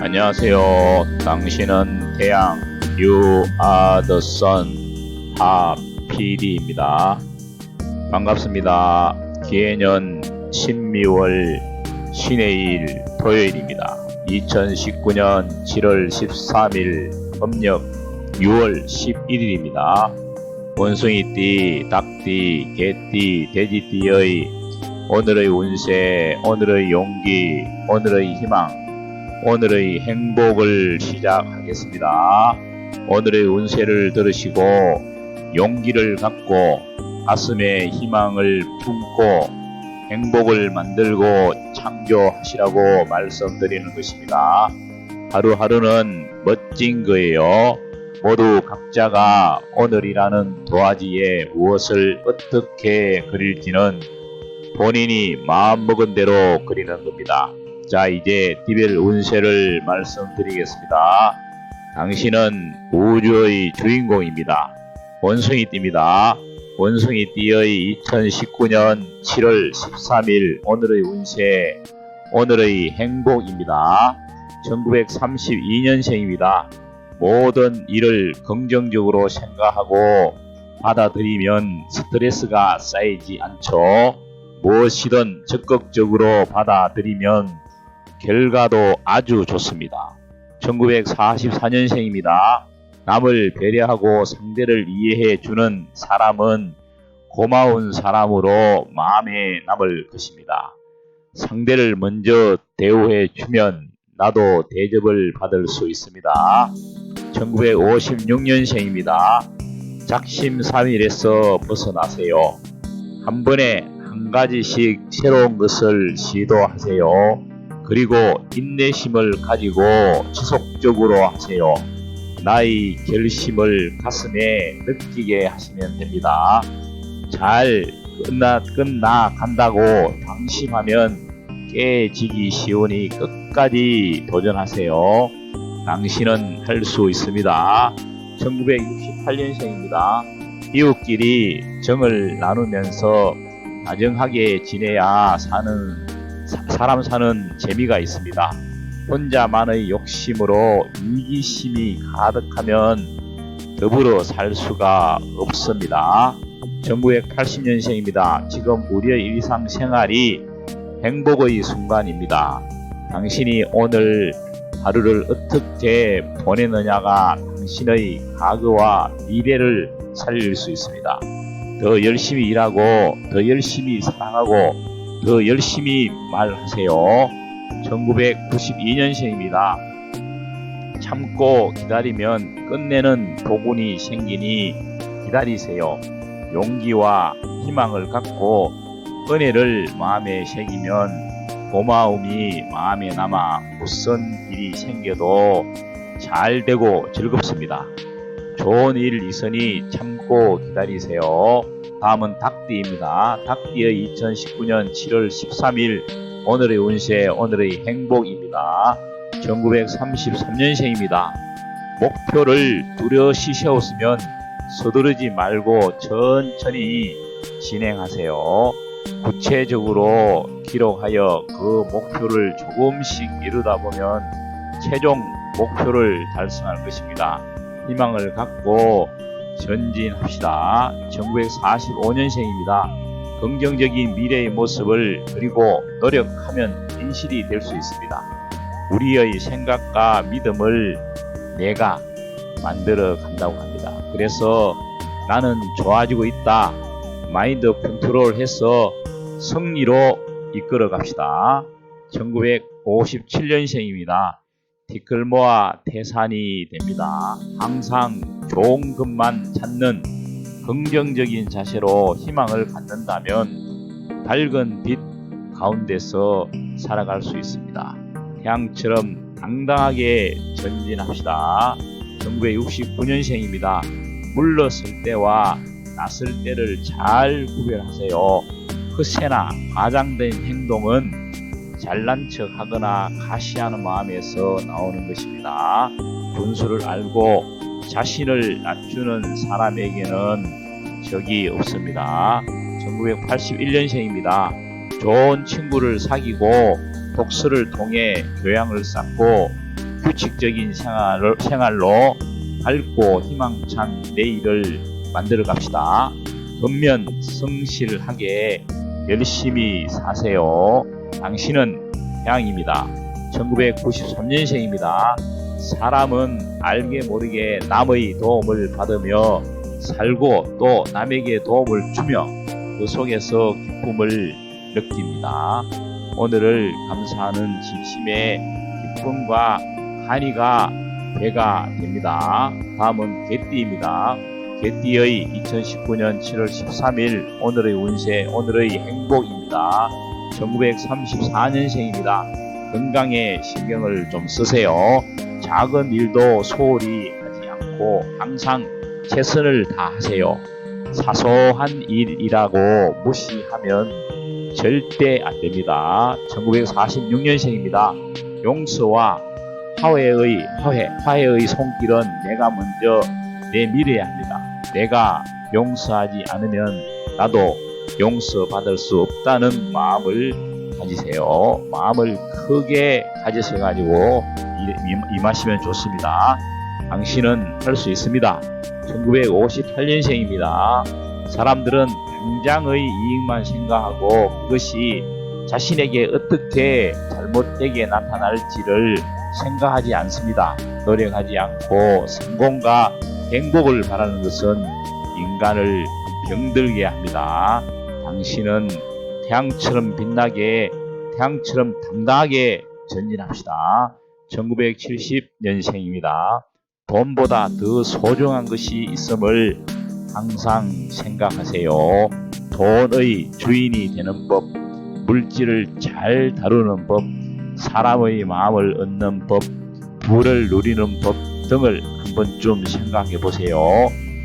안녕하세요. 당신은 태양 You are the sun 하 PD입니다. 반갑습니다. 기해년 신미월 신의 일 토요일입니다. 2019년 7월 13일 음력 6월 11일입니다. 원숭이띠, 닭띠, 개띠, 돼지띠의 오늘의 운세, 오늘의 용기, 오늘의 희망, 오늘의 행복을 시작하겠습니다. 오늘의 운세를 들으시고 용기를 갖고 가슴에 희망을 품고 행복을 만들고 창조하시라고 말씀드리는 것입니다. 하루하루는 멋진 거예요. 모두 각자가 오늘이라는 도화지에 무엇을 어떻게 그릴지는 본인이 마음먹은 대로 그리는 겁니다. 자, 이제 디벨 운세를 말씀드리겠습니다. 당신은 우주의 주인공입니다. 원숭이띠입니다. 원숭이띠의 2019년 7월 13일 오늘의 운세, 오늘의 행복입니다. 1932년생입니다. 모든 일을 긍정적으로 생각하고 받아들이면 스트레스가 쌓이지 않죠. 무엇이든 적극적으로 받아들이면 결과도 아주 좋습니다. 1944년생입니다. 남을 배려하고 상대를 이해해 주는 사람은 고마운 사람으로 마음에 남을 것입니다. 상대를 먼저 대우해 주면 나도 대접을 받을 수 있습니다. 1956년생입니다. 작심삼일에서 벗어나세요. 한 번에 한 가지씩 새로운 것을 시도하세요. 그리고 인내심을 가지고 지속적으로 하세요. 나의 결심을 가슴에 느끼게 하시면 됩니다. 잘 끝나, 끝나 간다고 방심하면 깨지기 쉬우니 끝까지 도전하세요. 당신은 할 수 있습니다. 1968년생입니다. 이웃끼리 정을 나누면서 다정하게 지내야 사는 사, 사람 사는 재미가 있습니다. 혼자만의 욕심으로 이기심이 가득하면 더불어 살 수가 없습니다. 1980년생입니다. 지금 우리의 일상 생활이 행복의 순간입니다. 당신이 오늘 하루를 어떻게 보내느냐가 당신의 과거와 미래를 살릴 수 있습니다. 더 열심히 일하고 더 열심히 사랑하고 더 열심히 말하세요. 1992년생입니다. 참고 기다리면 끝내는 도군이 생기니 기다리세요. 용기와 희망을 갖고 은혜를 마음에 새기면 고마움이 마음에 남아 무슨 일이 생겨도 잘 되고 즐겁습니다. 좋은 일 있으니 참고 기다리세요. 다음은 닭띠입니다. 닭띠의 2019년 7월 13일 오늘의 운세, 오늘의 행복입니다. 1933년생입니다. 목표를 뚜렷이 세웠으면 서두르지 말고 천천히 진행하세요. 구체적으로 기록하여 그 목표를 조금씩 이루다 보면 최종 목표를 달성할 것입니다. 희망을 갖고 전진합시다. 1945년생입니다. 긍정적인 미래의 모습을 그리고 노력하면 진실이 될 수 있습니다. 우리의 생각과 믿음을 내가 만들어 간다고 합니다. 그래서 나는 좋아지고 있다. 마인드 컨트롤 해서 승리로 이끌어 갑시다. 1957년생입니다. 티끌모아 태산이 됩니다. 항상 좋은 것만 찾는 긍정적인 자세로 희망을 갖는다면 밝은 빛 가운데서 살아갈 수 있습니다. 태양처럼 당당하게 전진합시다. 1969년생입니다. 물러설 때와 낯설 때를 잘 구별하세요. 허세나 과장된 행동은 잘난 척 하거나 가시하는 마음에서 나오는 것입니다. 분수를 알고 자신을 낮추는 사람에게는 적이 없습니다. 1981년생입니다. 좋은 친구를 사귀고 독서를 통해 교양을 쌓고 규칙적인 생활, 생활로 밝고 희망찬 내일을 만들어 갑시다. 근면 성실하게 열심히 사세요. 당신은 태양입니다. 1993년생입니다. 사람은 알게 모르게 남의 도움을 받으며 살고 또 남에게 도움을 주며 그 속에서 기쁨을 느낍니다. 오늘을 감사하는 진심의 기쁨과 한이가 배가 됩니다. 다음은 개띠입니다. 개띠의 2019년 7월 13일 오늘의 운세 오늘의 행복입니다. 1934년생입니다. 건강에 신경을 좀 쓰세요. 작은 일도 소홀히 하지 않고 항상 최선을 다하세요. 사소한 일이라고 무시하면 절대 안 됩니다. 1946년생입니다. 용서와 화해의 화해, 화해의 손길은 내가 먼저 내밀어야 합니다. 내가 용서하지 않으면 나도 용서받을 수 없다는 마음을 가지세요. 마음을 크게 가지셔 가지고 임하시면 좋습니다. 당신은 할 수 있습니다. 1958년생입니다. 사람들은 당장의 이익만 생각하고 그것이 자신에게 어떻게 잘못되게 나타날지를 생각하지 않습니다. 노력하지 않고 성공과 행복을 바라는 것은 인간을 병들게 합니다. 당신은 태양처럼 빛나게, 태양처럼 당당하게 전진합시다. 1970년생입니다. 돈보다 더 소중한 것이 있음을 항상 생각하세요. 돈의 주인이 되는 법, 물질을 잘 다루는 법, 사람의 마음을 얻는 법, 부를 누리는 법 등을 한 번쯤 생각해 보세요.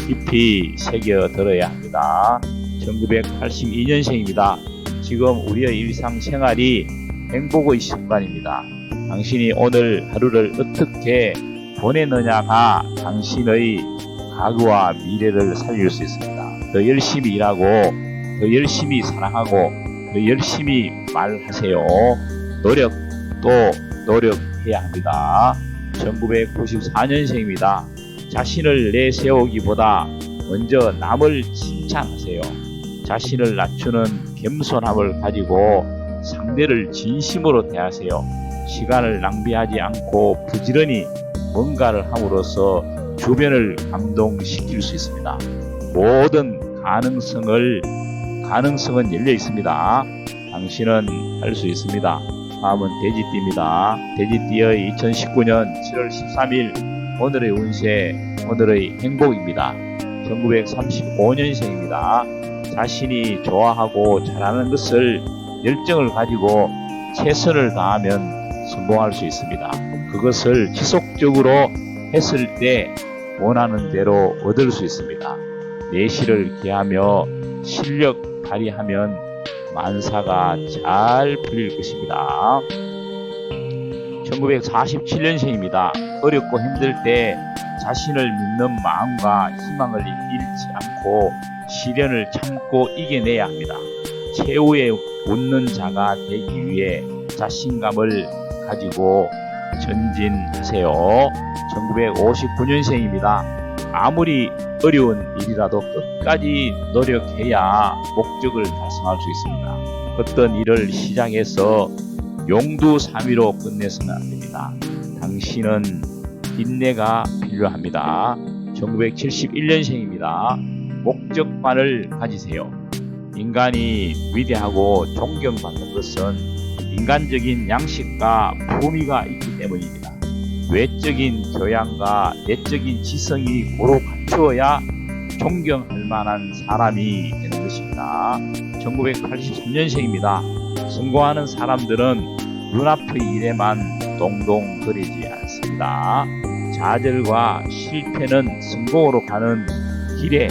깊이 새겨 들어야 합니다. 1982년생입니다. 지금 우리의 일상생활이 행복의 순간입니다. 당신이 오늘 하루를 어떻게 보내느냐가 당신의 과거와 미래를 살릴 수 있습니다. 더 열심히 일하고, 더 열심히 사랑하고, 더 열심히 말하세요. 노력도 노력해야 합니다. 1994년생입니다. 자신을 내세우기보다 먼저 남을 칭찬하세요. 자신을 낮추는 겸손함을 가지고 상대를 진심으로 대하세요. 시간을 낭비하지 않고 부지런히 뭔가를 함으로써 주변을 감동시킬 수 있습니다. 모든 가능성을 가능성은 열려 있습니다. 당신은 할 수 있습니다. 다음은 돼지띠입니다. 돼지띠의 2019년 7월 13일 오늘의 운세, 오늘의 행복입니다. 1935년생입니다. 자신이 좋아하고 잘하는 것을 열정을 가지고 최선을 다하면 성공할 수 있습니다. 그것을 지속적으로 했을 때 원하는 대로 얻을 수 있습니다. 내실을 기하며 실력 발휘하면 만사가 잘 풀릴 것입니다. 1947년생입니다. 어렵고 힘들 때 자신을 믿는 마음과 희망을 잃지 않고 시련을 참고 이겨내야 합니다. 최후의 웃는 자가 되기 위해 자신감을 가지고 전진하세요. 1959년생입니다. 아무리 어려운 일이라도 끝까지 노력해야 목적을 달성할 수 있습니다. 어떤 일을 시작해서 용두사미로 끝내서는 안 됩니다. 당신은 인내가 필요합니다. 1971년생입니다. 목적관을 가지세요. 인간이 위대하고 존경받는 것은 인간적인 양식과 품위가 있기 때문입니다. 외적인 교양과 내적인 지성이 고루 갖추어야 존경할 만한 사람이 되는 것입니다. 1983년생입니다. 성공하는 사람들은 눈앞의 일에만 동동거리지 않습니다. 좌절과 실패는 성공으로 가는 길에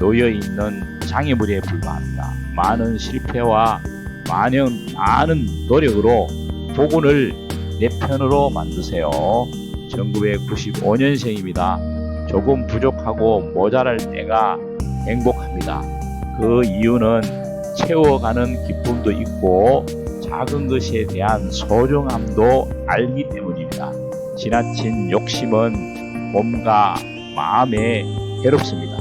놓여 있는 장애물에 불과합니다. 많은 실패와 많은 많은 노력으로 복운을 내 편으로 만드세요. 1995년생입니다. 조금 부족하고 모자랄 때가 행복합니다. 그 이유는 채워가는 기쁨도 있고 작은 것에 대한 소중함도 알기 때문입니다. 지나친 욕심은 몸과 마음에 해롭습니다.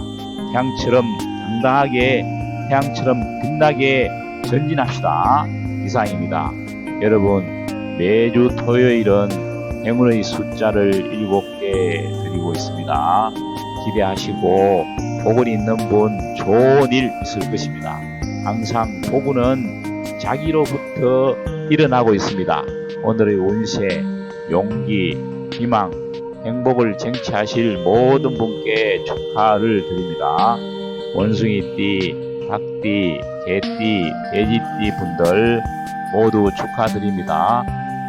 태양처럼 당당하게 태양처럼 빛나게 전진합시다. 이상입니다. 여러분 매주 토요일은 행운의 숫자를 7개 드리고 있습니다. 기대하시고 복을 있는 분 좋은 일 있을 것입니다. 항상 복은 자기로부터 일어나고 있습니다. 오늘의 운세, 용기, 희망, 행복을 쟁취하실 모든 분께 축하를 드립니다. 원숭이띠, 닭띠, 개띠, 돼지띠 분들 모두 축하드립니다.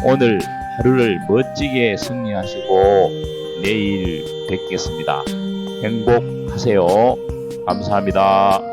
오늘 하루를 멋지게 승리하시고 내일 뵙겠습니다. 행복하세요. 감사합니다.